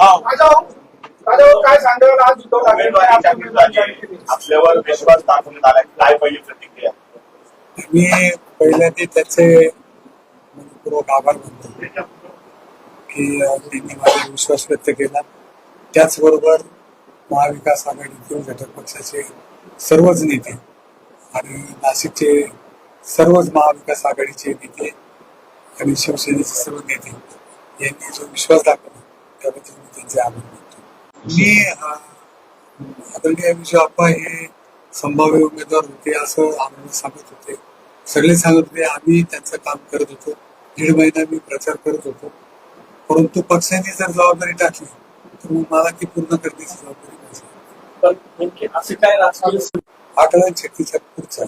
काय आज उद्धव ठाकरे आपल्यावर विश्वास दाखवण्यात आला काय पहिली प्रतिक्रिया? मी पहिल्यांदा त्याचे मनपूर्वक आभार मानतो की त्यांनी माझा विश्वास व्यक्त केला. त्याचबरोबर महाविकास आघाडीतील घटक पक्षाचे सर्वच नेते आणि नाशिकचे सर्वच महाविकास आघाडीचे नेते आणि शिवसेनेचे सर्व नेते यांनी जो विश्वास दाखवला त्याबद्दल मी त्यांचे आभार मानतो मी आदरणीय विजय अप्पा हे संभाव्य उमेदवार होते असं आम्हाला सांगत होते. सगळे सांगत होते आम्ही त्यांचं काम करत होतो. दीड महिना मी प्रचार करत होतो. परंतु पक्षाने जर जबाबदारी टाकली तर मग मला ती पूर्ण करण्याची जबाबदारी माझी असे काय राजकीय आकलन शक्तीचा पुढचा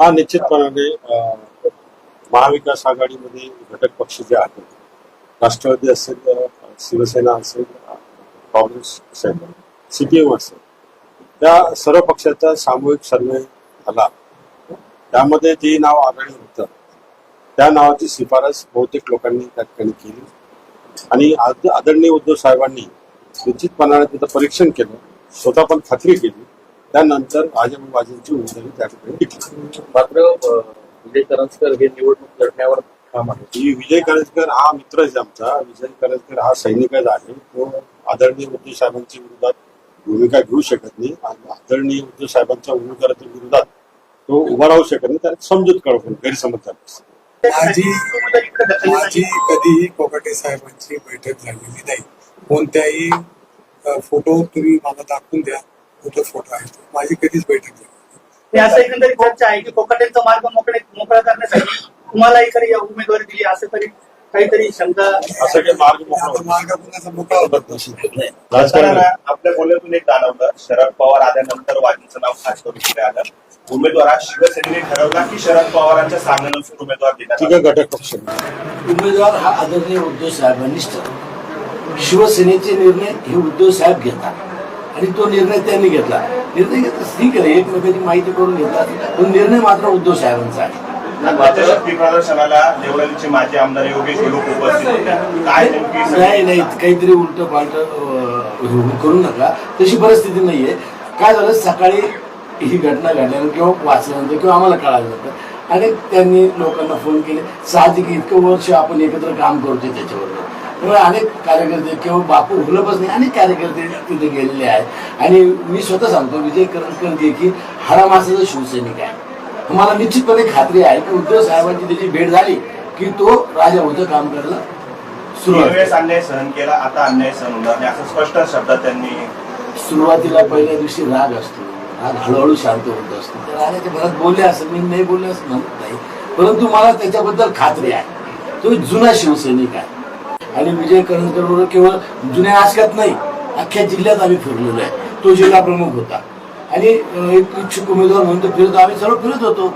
हा निश्चितपणाने अं, महाविकास आघाडीमध्ये घटक पक्ष जे आहेत राष्ट्रवादी असेल शिवसेना असेल काँग्रेस असेल सीपीएम असेल. त्या सर्व पक्षाचा सामूहिक सर्वे झाला. त्यामध्ये जे नाव आघाडी होतं त्या नावाची शिफारस बहुतेक लोकांनी त्या ठिकाणी केली. आणि आद- आदरणीय उद्धव साहेबांनी निश्चितपणाने त्याचं परीक्षण केलं स्वतः पण खात्री केली. त्यानंतर राजाबाजींची उमेदवारी त्या ठिकाणी मात्र विजय करंजकर हे निवडणूक लढण्यावर काम आहे की विजय करंजकर हा मित्रच आहे आमचा. विजय करंजकर हा सैनिकच आहे तो आदरणीय उद्धव साहेबांच्या विरोधात भूमिका घेऊ शकत नाही आणि आदरणीय उद्धव साहेबांच्या उमेदवाराच्या विरोधात तो उभा राहू शकत नाही. त्याला समजूत कळवून गैरसमज माझी माझी कधीही कोकाटे साहेबांची बैठक झालेली नाही. कोणत्याही फोटो तुम्ही मला दाखवून द्या. कुठं फोटो आहे. माझी कधीच बैठक झाली असं एकंदरीत चर्चा आहे की कोकटेंचा मार्ग मोकळे मोकळा करण्यासाठी तुम्हालाही तरी या उमेदवारी दिली असं तरी काहीतरी शंका असं काही मार्ग आपल्या बोलण्यातून एक जाणवलं शरद पवार आल्यानंतर वाजींचं नाव खास करून पुढे आलं. उमेदवार हा शिवसेनेने ठरवला की शरद पवारांच्या सांगण्यानुसार उमेदवार. आहे घटक पक्ष. उमेदवार हा आदरणीय उद्धव साहेबांनीच ठरवला. शिवसेनेचे निर्णय हे उद्धव साहेब घेतात. आणि तो निर्णय त्यांनी घेतला. निर्णय घेतला. ठीक आहे एकमेकांची माहिती करून घेतला. पण निर्णय मात्र उद्धव साहेबांचा आहे. प्रदर्शनाला देवळालीचे माजी आमदार योगेश लोक उपस्थित होते. काय नेमकी नाही नाही काहीतरी उलट पालट करू नका. तशी परिस्थिती नाहीये. काय झालं? सकाळी ही घटना घडल्यानंतर किंवा वाचल्यानंतर किंवा आम्हाला कळाल्यानंतर आणि त्यांनी लोकांना फोन केले. साहजिक इतकं वर्ष आपण एकत्र काम करतोय त्याच्याबरोबर त्यामुळे अनेक कार्यकर्ते किंवा बापू हुलपच नाही अनेक कार्यकर्ते तिथे गेलेले आहेत. आणि मी स्वतः सांगतो विजय करंजकर देखील हाडामासाचा शिवसैनिक आहे. मला निश्चितपणे खात्री आहे की उद्धव साहेबांची त्याची भेट झाली की तो राजा होतं काम करायला सुरुवात. अन्याय सहन केला? आता अन्याय सहन होणार नाही. असं स्पष्ट शब्दात त्यांनी सुरुवातीला पहिल्या दिवशी राग असतो. राग हळूहळू शांत होत असतो. त्या रागाच्या भरात बोलले असं मी नाही बोलले असं म्हणत नाही. परंतु मला त्याच्याबद्दल खात्री आहे. तो जुना शिवसैनिक आहे. आणि विजय करंजकर केवळ जुन्या नाशकात नाही अख्ख्या जिल्ह्यात आम्ही फिरलेलो आहे. तो जिल्हा प्रमुख होता. आणि एक इच्छुक उमेदवार म्हणून तो फिरतो. आम्ही सर्व फिरत होतो.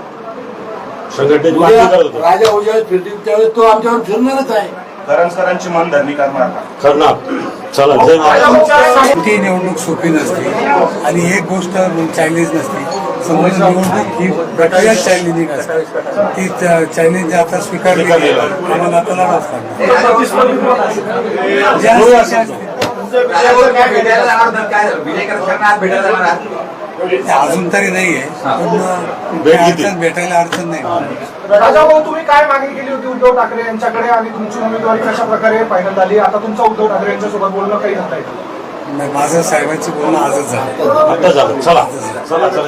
संघटनेची उद्या मागणी करत होतो. राजा उद्या फिरतील त्यावेळेस तो आमच्यावर फिरणारच आहे. करंजकरांची मन धरणी करणार का? करणार. चला जय महाराज. ती निवडणूक सोपी नसते आणि एक गोष्ट चॅलेंज नसते. समजा निवडणूक ही प्रक्रिया चॅलेंजिंग असते ती चॅलेंज आता स्वीकारली. आम्हाला आता अशी असते, अजून तरी नाहीये पण भेट घेतील. अडचण भेटायला अडचण नाही. राजाभाऊ तुम्ही काय मागणी केली होती उद्धव ठाकरे यांच्याकडे आणि तुमची उमेदवारी कशा प्रकारे फायनल झाली? आता तुमचं उद्धव ठाकरे यांच्यासोबत बोलणं काही झालंय नाही, माझं साहेबांची बोलणं आजच झालं. आता झालं. चला. चला चला.